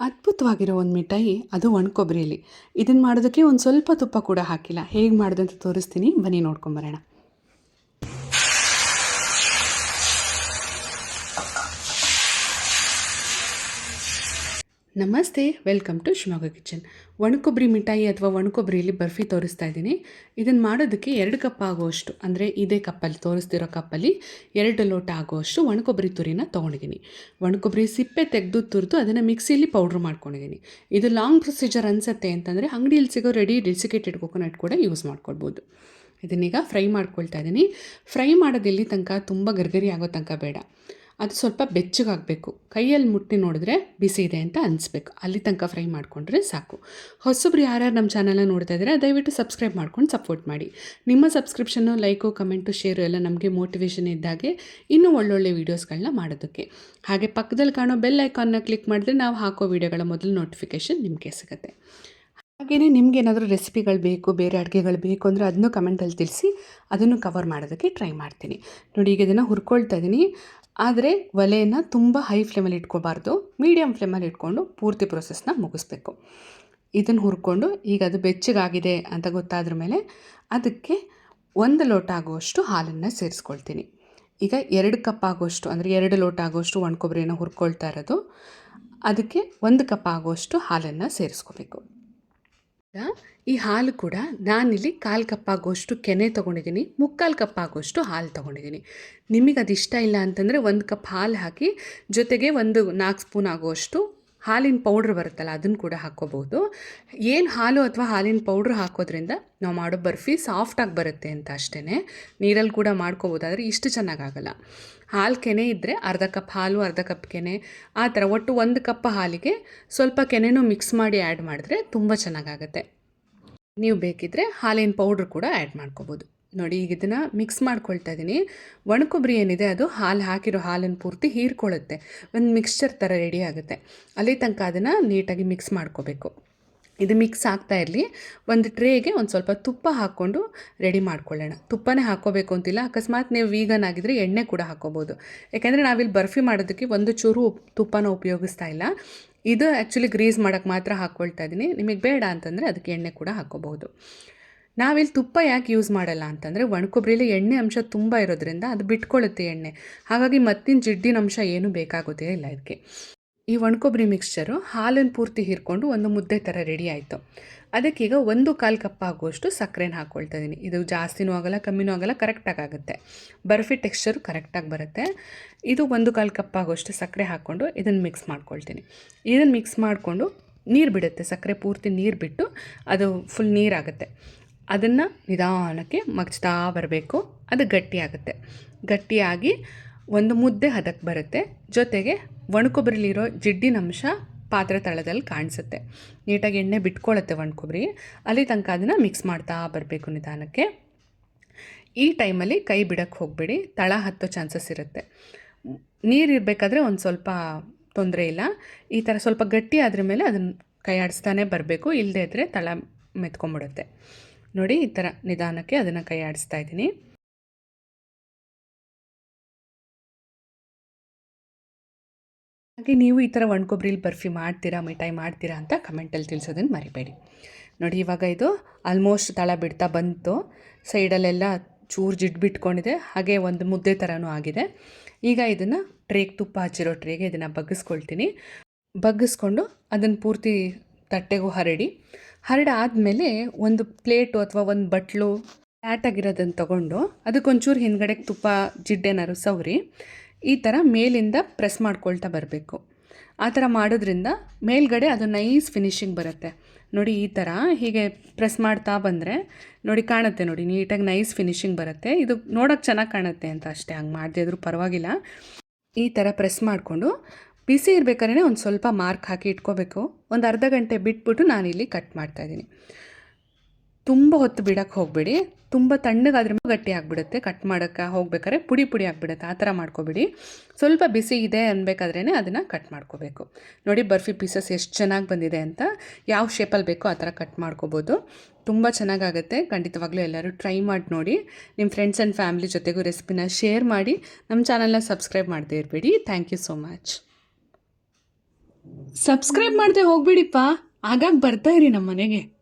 ಅದ್ಭುತವಾಗಿರೋ ಒಂದು ಮಿಠಾಯಿ, ಅದು ಒಣಕೊಬ್ಬರಿಯಲ್ಲಿ ಇದನ್ನು ಮಾಡೋದಕ್ಕೆ ಒಂದು ಸ್ವಲ್ಪ ತುಪ್ಪ ಕೂಡ ಹಾಕಿಲ್ಲ. ಹೇಗೆ ಮಾಡೋದು ಅಂತ ತೋರಿಸ್ತೀನಿ. ಬನ್ನಿ ನೋಡ್ಕೊಂಬರೋಣ ನಮಸ್ತೆ, ವೆಲ್ಕಮ್ ಟು ಶಿವಮೊಗ್ಗ ಕಿಚನ್. ಒಣಕೊಬ್ಬರಿ ಮಿಠಾಯಿ ಅಥವಾ ಒಣಕೊಬ್ಬರಿಯಲ್ಲಿ ಬರ್ಫಿ ತೋರಿಸ್ತಾ ಇದ್ದೀನಿ. ಇದನ್ನು ಮಾಡೋದಕ್ಕೆ ಎರಡು ಕಪ್ ಆಗುವಷ್ಟು, ಅಂದರೆ ಇದೇ ಕಪ್ಪಲ್ಲಿ, ತೋರಿಸ್ತಿರೋ ಕಪ್ಪಲ್ಲಿ ಎರಡು ಲೋಟ ಆಗುವಷ್ಟು ಒಣಕೊಬ್ಬರಿ ತುರಿನ ತೊಗೊಂಡಿದ್ದೀನಿ. ಒಣಕೊಬ್ಬರಿ ಸಿಪ್ಪೆ ತೆಗೆದು ತುರಿದು ಅದನ್ನು ಮಿಕ್ಸಿಯಲ್ಲಿ ಪೌಡ್ರ್ ಮಾಡ್ಕೊಂಡಿದ್ದೀನಿ. ಇದು ಲಾಂಗ್ ಪ್ರೊಸೀಜರ್ ಅನಿಸುತ್ತೆ ಅಂತಂದರೆ ಅಂಗಡಿಯಲ್ಲಿ ಸಿಗೋ ರೆಡಿ ಡಿಸಿಕೇಟೆಡ್ ಕೊಕೊನಟ್ ಕೂಡ ಯೂಸ್ ಮಾಡ್ಕೊಳ್ಬೋದು. ಇದನ್ನೀಗ ಫ್ರೈ ಮಾಡ್ಕೊಳ್ತಾ ಇದ್ದೀನಿ. ಫ್ರೈ ಮಾಡೋದು ಇಲ್ಲಿ ತನಕ ತುಂಬ ಗರ್ಗರಿ ಆಗೋ ತನಕ ಬೇಡ. ಅದು ಸ್ವಲ್ಪ ಬೆಚ್ಚಗಾಗಬೇಕು. ಕೈಯಲ್ಲಿ ಮುಟ್ಟಿ ನೋಡಿದ್ರೆ ಬಿಸಿ ಇದೆ ಅಂತ ಅನಿಸ್ಬೇಕು. ಅಲ್ಲಿ ತನಕ ಫ್ರೈ ಮಾಡಿಕೊಂಡ್ರೆ ಸಾಕು. ಹೊಸಬ್ರು ಯಾರ್ಯಾರು ನಮ್ಮ ಚಾನಲ್ನ ನೋಡ್ತಾ ಇದ್ದಾರೆ ದಯವಿಟ್ಟು ಸಬ್ಸ್ಕ್ರೈಬ್ ಮಾಡ್ಕೊಂಡು ಸಪೋರ್ಟ್ ಮಾಡಿ. ನಿಮ್ಮ ಸಬ್ಸ್ಕ್ರಿಪ್ಷನ್ನು, ಲೈಕು, ಕಮೆಂಟು, ಶೇರು ಎಲ್ಲ ನಮಗೆ ಮೋಟಿವೇಶನ್ ಇದ್ದಾಗೆ ಇನ್ನೂ ಒಳ್ಳೊಳ್ಳೆ ವೀಡಿಯೋಸ್ಗಳನ್ನ ಮಾಡೋದಕ್ಕೆ. ಹಾಗೆ ಪಕ್ಕದಲ್ಲಿ ಕಾಣೋ ಬೆಲ್ ಐಕಾನ್ನ ಕ್ಲಿಕ್ ಮಾಡಿದ್ರೆ ನಾವು ಹಾಕೋ ವೀಡಿಯೋಗಳ ಮೊದಲು ನೋಟಿಫಿಕೇಷನ್ ನಿಮಗೆ ಸಿಗುತ್ತೆ. ಹಾಗೆಯೇ ನಿಮ್ಗೆ ಏನಾದರೂ ರೆಸಿಪಿಗಳು ಬೇಕು, ಬೇರೆ ಅಡುಗೆಗಳು ಬೇಕು ಅಂದರೆ ಅದನ್ನು ಕಮೆಂಟಲ್ಲಿ ತಿಳಿಸಿ ಅದನ್ನು ಕವರ್ ಮಾಡೋದಕ್ಕೆ ಟ್ರೈ ಮಾಡ್ತೀನಿ. ನೋಡಿ ಈಗ ಇದನ್ನು ಹುರ್ಕೊಳ್ತಾ ಇದ್ದೀನಿ ಆದರೆ ಒಲೆನ ತುಂಬ ಹೈ ಫ್ಲೇಮಲ್ಲಿ ಇಟ್ಕೋಬಾರ್ದು. ಮೀಡಿಯಮ್ ಫ್ಲೇಮಲ್ಲಿ ಇಟ್ಕೊಂಡು ಪೂರ್ತಿ ಪ್ರೊಸೆಸ್ನ ಮುಗಿಸ್ಬೇಕು. ಇದನ್ನು ಹುರ್ಕೊಂಡು ಈಗ ಅದು ಬೆಚ್ಚಗಾಗಿದೆ ಅಂತ ಗೊತ್ತಾದ್ರ ಮೇಲೆ ಅದಕ್ಕೆ ಒಂದು ಲೋಟ ಆಗುವಷ್ಟು ಹಾಲನ್ನು ಸೇರಿಸ್ಕೊಳ್ತೀನಿ. ಈಗ ಎರಡು ಕಪ್ ಆಗೋಷ್ಟು ಅಂದರೆ ಎರಡು ಲೋಟ ಆಗೋಷ್ಟು ಒಣ ಕೊಬ್ಬರಿನ ಹುರ್ಕೊಳ್ತಾ ಇರೋದು. ಅದಕ್ಕೆ ಒಂದು ಕಪ್ ಆಗುವಷ್ಟು ಹಾಲನ್ನು ಸೇರಿಸ್ಕೋಬೇಕು. ಈ ಹಾಲು ಕೂಡ ನಾನಿಲ್ಲಿ ಕಾಲು ಕಪ್ ಆಗುವಷ್ಟು ಕೆನೆ ತೊಗೊಂಡಿದ್ದೀನಿ, ಮುಕ್ಕಾಲು ಕಪ್ ಆಗುವಷ್ಟು ಹಾಲು ತೊಗೊಂಡಿದ್ದೀನಿ. ನಿಮಗೆ ಅದು ಇಷ್ಟ ಇಲ್ಲ ಅಂತಂದರೆ ಒಂದು ಕಪ್ ಹಾಲು ಹಾಕಿ ಜೊತೆಗೆ ಒಂದು ನಾಲ್ಕು ಸ್ಪೂನ್ ಆಗುವಷ್ಟು ಹಾಲಿನ ಪೌಡ್ರ್ ಬರುತ್ತಲ್ಲ, ಅದನ್ನು ಕೂಡ ಹಾಕ್ಕೋಬೋದು ಏನು ಹಾಲು ಅಥವಾ ಹಾಲಿನ ಪೌಡ್ರ್ ಹಾಕೋದ್ರಿಂದ ನಾವು ಮಾಡೋ ಬರ್ಫಿ ಸಾಫ್ಟಾಗಿ ಬರುತ್ತೆ ಅಂತ ಅಷ್ಟೇ ನೀರಲ್ಲಿ ಕೂಡ ಮಾಡ್ಕೋಬೋದು ಆದರೆ ಇಷ್ಟು ಚೆನ್ನಾಗಾಗಲ್ಲ. ಹಾಲು ಕೆನೆ ಇದ್ದರೆ ಅರ್ಧ ಕಪ್ ಹಾಲು, ಅರ್ಧ ಕಪ್ ಕೆನೆ, ಆ ಥರ ಒಟ್ಟು ಒಂದು ಕಪ್ ಹಾಲಿಗೆ ಸ್ವಲ್ಪ ಕೆನೆನೂ ಮಿಕ್ಸ್ ಮಾಡಿ ಆ್ಯಡ್ ಮಾಡಿದ್ರೆ ತುಂಬ ಚೆನ್ನಾಗಾಗತ್ತೆ. ನೀವು ಬೇಕಿದ್ದರೆ ಹಾಲಿನ ಪೌಡ್ರ್ ಕೂಡ ಆ್ಯಡ್ ಮಾಡ್ಕೋಬೋದು ನೋಡಿ, ಈಗ ಇದನ್ನು ಮಿಕ್ಸ್ ಮಾಡ್ಕೊಳ್ತಾ ಇದ್ದೀನಿ ಒಣಕೊಬ್ಬರಿ ಏನಿದೆ, ಅದು ಹಾಲು ಹಾಕಿರೋ ಹಾಲನ್ನು ಪೂರ್ತಿ ಹೀರ್ಕೊಳ್ಳುತ್ತೆ. ಒಂದು ಮಿಕ್ಸ್ಚರ್ ಥರ ರೆಡಿ ಆಗುತ್ತೆ. ಅಲ್ಲಿ ತನಕ ಅದನ್ನು ನೀಟಾಗಿ ಮಿಕ್ಸ್ ಮಾಡ್ಕೋಬೇಕು. ಇದು ಮಿಕ್ಸ್ ಆಗ್ತಾ ಇರಲಿ. ಒಂದು ಟ್ರೇಗೆ ಒಂದು ಸ್ವಲ್ಪ ತುಪ್ಪ ಹಾಕ್ಕೊಂಡು ರೆಡಿ ಮಾಡ್ಕೊಳ್ಳೋಣ. ತುಪ್ಪನೇ ಹಾಕ್ಕೋಬೇಕು ಅಂತಿಲ್ಲ. ಅಕಸ್ಮಾತ್ ನೀವು ವೀಗನ್ ಆಗಿದ್ರೆ ಎಣ್ಣೆ ಕೂಡ ಹಾಕ್ಕೋಬೋದು. ಯಾಕೆಂದರೆ ನಾವಿಲ್ಲಿ ಬರ್ಫಿ ಮಾಡೋದಕ್ಕೆ ಒಂದು ಚೂರು ತುಪ್ಪನ ಉಪಯೋಗಿಸ್ತಾ ಇಲ್ಲ. ಇದು ಆ್ಯಕ್ಚುಲಿ ಗ್ರೀಸ್ ಮಾಡೋಕ್ಕೆ ಮಾತ್ರ ಹಾಕ್ಕೊಳ್ತಾ ಇದ್ದೀನಿ ನಿಮಗೆ ಬೇಡ ಅಂತಂದರೆ ಅದಕ್ಕೆ ಎಣ್ಣೆ ಕೂಡ ಹಾಕ್ಕೋಬಹುದು. ನಾವಿಲ್ಲಿ ತುಪ್ಪ ಯಾಕೆ ಯೂಸ್ ಮಾಡಲ್ಲ ಅಂತಂದರೆ ಒಣಕೊಬ್ಬರಿಲಿ ಎಣ್ಣೆ ಅಂಶ ತುಂಬ ಇರೋದ್ರಿಂದ ಅದು ಬಿಟ್ಕೊಳ್ಳುತ್ತೆ ಎಣ್ಣೆ. ಹಾಗಾಗಿ ಮತ್ತಿನ ಜಿಡ್ಡಿನ ಅಂಶ ಏನೂ ಬೇಕಾಗೋದೇ ಇಲ್ಲ ಇದಕ್ಕೆ ಈ ಒಣಕೊಬ್ಬರಿ ಮಿಕ್ಸ್ಚರು ಹಾಲನ್ನು ಪೂರ್ತಿ ಹೀರ್ಕೊಂಡು ಒಂದು ಮುದ್ದೆ ಥರ ರೆಡಿ ಆಯಿತು. ಅದಕ್ಕೀಗ ಒಂದು ಕಾಲು ಕಪ್ ಆಗುವಷ್ಟು ಸಕ್ಕರೆನ ಹಾಕ್ಕೊಳ್ತಾ ಇದ್ದೀನಿ ಇದು ಜಾಸ್ತಿನೂ ಆಗಲ್ಲ, ಕಮ್ಮಿನೂ ಆಗೋಲ್ಲ ಕರೆಕ್ಟಾಗಿ ಆಗುತ್ತೆ. ಬರ್ಫಿ ಟೆಕ್ಸ್ಚರು ಕರೆಕ್ಟಾಗಿ ಬರುತ್ತೆ. ಇದು ಒಂದು ಕಾಲು ಕಪ್ ಆಗುವಷ್ಟು ಸಕ್ಕರೆ ಹಾಕ್ಕೊಂಡು ಇದನ್ನು ಮಿಕ್ಸ್ ಮಾಡ್ಕೊಳ್ತೀನಿ. ಇದನ್ನು ಮಿಕ್ಸ್ ಮಾಡಿಕೊಂಡು ನೀರು ಬಿಡುತ್ತೆ. ಸಕ್ಕರೆ ಪೂರ್ತಿ ನೀರು ಬಿಟ್ಟು ಅದು ಫುಲ್ ನೀರಾಗುತ್ತೆ ಅದನ್ನು ನಿಧಾನಕ್ಕೆ ಮಗಚ್ತಾ ಬರಬೇಕು. ಅದು ಗಟ್ಟಿಯಾಗುತ್ತೆ. ಗಟ್ಟಿಯಾಗಿ ಒಂದು ಮುದ್ದೆ ಹದಕ್ಕೆ ಬರುತ್ತೆ. ಜೊತೆಗೆ ಒಣಕೊಬ್ಬರಿಲಿರೋ ಜಿಡ್ಡಿನ ಅಂಶ ಪಾತ್ರೆ ತಳದಲ್ಲಿ ಕಾಣಿಸುತ್ತೆ. ನೀಟಾಗಿ ಎಣ್ಣೆ ಬಿಟ್ಕೊಳ್ಳುತ್ತೆ ಒಣಕೊಬ್ಬರಿ. ಅಲ್ಲಿ ತನಕ ಅದನ್ನು ಮಿಕ್ಸ್ ಮಾಡ್ತಾ ಬರಬೇಕು ನಿಧಾನಕ್ಕೆ. ಈ ಟೈಮಲ್ಲಿ ಕೈ ಬಿಡಕ್ಕೆ ಹೋಗಬೇಡಿ. ತಳ ಹತ್ತೋ ಚಾನ್ಸಸ್ ಇರುತ್ತೆ. ನೀರು ಇರಬೇಕಾದ್ರೆ ಒಂದು ಸ್ವಲ್ಪ ತೊಂದರೆ ಇಲ್ಲ. ಈ ಥರ ಸ್ವಲ್ಪ ಗಟ್ಟಿ ಆದ್ರ ಮೇಲೆ ಅದನ್ನು ಕೈ ಆಡಿಸ್ತಾನೆ ಬರಬೇಕು. ಇಲ್ಲದೇ ಇದ್ದರೆ ತಳ ಮೆತ್ಕೊಂಬಿಡುತ್ತೆ ನೋಡಿ ಈ ಥರ ನಿಧಾನಕ್ಕೆ ಅದನ್ನು ಕೈ ಆಡಿಸ್ತಾ ಇದ್ದೀನಿ. ಹಾಗೆ ನೀವು ಈ ಥರ ಒಣಕೊಬ್ಬರಿಲಿ ಬರ್ಫಿ ಮಾಡ್ತೀರಾ, ಮಿಠಾಯಿ ಮಾಡ್ತೀರಾ ಅಂತ ಕಮೆಂಟಲ್ಲಿ ತಿಳಿಸೋದನ್ನು ಮರಿಬೇಡಿ. ನೋಡಿ ಇವಾಗ ಇದು ಆಲ್ಮೋಸ್ಟ್ ತಳ ಬಿಡ್ತಾ ಬಂತು. ಸೈಡಲ್ಲೆಲ್ಲ ಚೂರು ಜಿಡ್ಡು ಬಿಟ್ಕೊಂಡಿದೆ. ಹಾಗೆ ಒಂದು ಮುದ್ದೆ ಥರನೂ ಆಗಿದೆ. ಈಗ ಇದನ್ನು ಟ್ರೇಗೆ ತುಪ್ಪ ಹಚ್ಚಿರೋ ಟ್ರೇಗೆ ಇದನ್ನು ಬಗ್ಗಿಸ್ಕೊಳ್ತೀನಿ. ಬಗ್ಗಿಸ್ಕೊಂಡು ಅದನ್ನು ಪೂರ್ತಿ ತಟ್ಟೆಗೂ ಹರಡಿ. ಹರಡಾದಮೇಲೆ ಒಂದು ಪ್ಲೇಟು ಅಥವಾ ಒಂದು ಬಟ್ಲು ಫ್ಯಾಟಾಗಿರೋದನ್ನು ತೊಗೊಂಡು ಅದಕ್ಕೊಂಚೂರು ಹಿಂದ್ಗಡೆಗೆ ತುಪ್ಪ ಜಿಡ್ಡೆನಾರು ಸವರಿ, ಈ ಥರ ಮೇಲಿಂದ ಪ್ರೆಸ್ ಮಾಡ್ಕೊಳ್ತಾ ಬರಬೇಕು. ಆ ಥರ ಮಾಡೋದ್ರಿಂದ ಮೇಲ್ಗಡೆ ಅದು ನೈಸ್ ಫಿನಿಶಿಂಗ್ ಬರುತ್ತೆ. ನೋಡಿ, ಈ ಥರ ಹೀಗೆ ಪ್ರೆಸ್ ಮಾಡ್ತಾ ಬಂದರೆ ನೋಡಿ ಕಾಣುತ್ತೆ ನೋಡಿ, ನೀಟಾಗಿ ನೈಸ್ ಫಿನಿಶಿಂಗ್ ಬರುತ್ತೆ. ಇದು ನೋಡೋಕ್ಕೆ ಚೆನ್ನಾಗಿ ಕಾಣುತ್ತೆ ಅಂತ ಅಷ್ಟೇ, ಹಂಗೆ ಮಾಡದೇ ಇದ್ರೂ ಪರವಾಗಿಲ್ಲ. ಈ ಥರ ಪ್ರೆಸ್ ಮಾಡಿಕೊಂಡು ಬಿಸಿ ಇರಬೇಕಾದ್ರೆ ಒಂದು ಸ್ವಲ್ಪ ಮಾರ್ಕ್ ಹಾಕಿ ಇಟ್ಕೋಬೇಕು. ಒಂದು ಅರ್ಧ ಗಂಟೆ ಬಿಟ್ಬಿಟ್ಟು ನಾನಿಲ್ಲಿ ಕಟ್ ಮಾಡ್ತಾಯಿದ್ದೀನಿ ತುಂಬ ಹೊತ್ತು ಬಿಡೋಕ್ಕೆ ಹೋಗಬೇಡಿ. ತುಂಬ ತಣ್ಣಗಾದ್ರೆ ಗಟ್ಟಿ ಆಗಿಬಿಡುತ್ತೆ. ಕಟ್ ಮಾಡೋಕ್ಕೆ ಹೋಗ್ಬೇಕಾದ್ರೆ ಪುಡಿ ಪುಡಿ ಆಗಿಬಿಡುತ್ತೆ. ಆ ಥರ ಮಾಡ್ಕೋಬೇಡಿ. ಸ್ವಲ್ಪ ಬಿಸಿ ಇದೆ ಅನ್ಬೇಕಾದ್ರೇ ಅದನ್ನು ಕಟ್ ಮಾಡ್ಕೋಬೇಕು. ನೋಡಿ, ಬರ್ಫಿ ಪೀಸಸ್ ಎಷ್ಟು ಚೆನ್ನಾಗಿ ಬಂದಿದೆ ಅಂತ. ಯಾವ ಶೇಪಲ್ಲಿ ಬೇಕೋ ಆ ಥರ ಕಟ್ ಮಾಡ್ಕೋಬೋದು. ತುಂಬ ಚೆನ್ನಾಗಾಗುತ್ತೆ. ಖಂಡಿತವಾಗ್ಲೂ ಎಲ್ಲರೂ ಟ್ರೈ ಮಾಡಿ ನೋಡಿ. ನಿಮ್ಮ ಫ್ರೆಂಡ್ಸ್ ಆ್ಯಂಡ್ ಫ್ಯಾಮಿಲಿ ಜೊತೆಗೂ ರೆಸಿಪಿನ ಶೇರ್ ಮಾಡಿ. ನಮ್ಮ ಚಾನಲ್ನ ಸಬ್ಸ್ಕ್ರೈಬ್ ಮಾಡದೇ ಇರಬೇಡಿ. Thank you so much subscribe ಮಾಡದೆ ಹೋಗ್ಬಿಡಿಪ್ಪ. ಆಗಾಗ ಬರ್ತಾ ಇರಿ ನಮ್ಮ ಮನೆಗೆ.